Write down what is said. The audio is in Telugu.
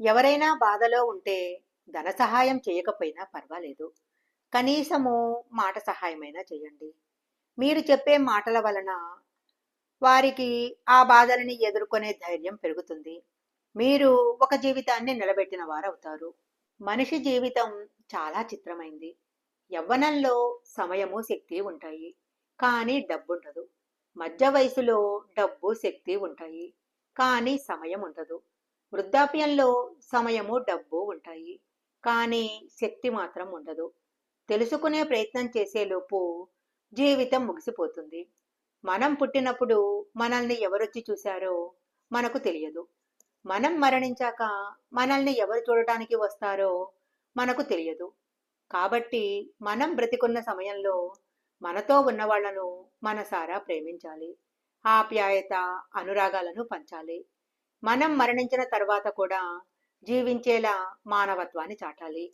ఎవరైనా బాధలో ఉంటే ధన సహాయం చేయకపోయినా పర్వాలేదు. కనీసము మాట సహాయమైనా చేయండి. మీరు చెప్పే మాటల వలన వారికి ఆ బాధలని ఎదుర్కొనే ధైర్యం పెరుగుతుంది. మీరు ఒక జీవితాన్ని నిలబెట్టిన వారవుతారు. మనిషి జీవితం చాలా చిత్రమైంది. యవ్వనంలో సమయము శక్తి ఉంటాయి. కానీ డబ్బు ఉండదు మధ్య వయసులో డబ్బు శక్తి ఉంటాయి. కానీ సమయం ఉండదు. వృద్ధాప్యంలో సమయము డబ్బు ఉంటాయి. కానీ శక్తి మాత్రం ఉండదు. తెలుసుకునే ప్రయత్నం చేసేలోపు జీవితం ముగిసిపోతుంది. మనం పుట్టినప్పుడు మనల్ని ఎవరొచ్చి చూశారో మనకు తెలియదు. మనం మరణించాక మనల్ని ఎవరు చూడటానికి వస్తారో మనకు తెలియదు. కాబట్టి మనం బ్రతికున్న సమయంలో మనతో ఉన్న వాళ్ళను మనసారా ప్రేమించాలి. ఆప్యాయత అనురాగాలను పంచాలి. మనం మరణించిన తర్వాత కూడా జీవించేలా మానవత్వాన్ని చాటాలి.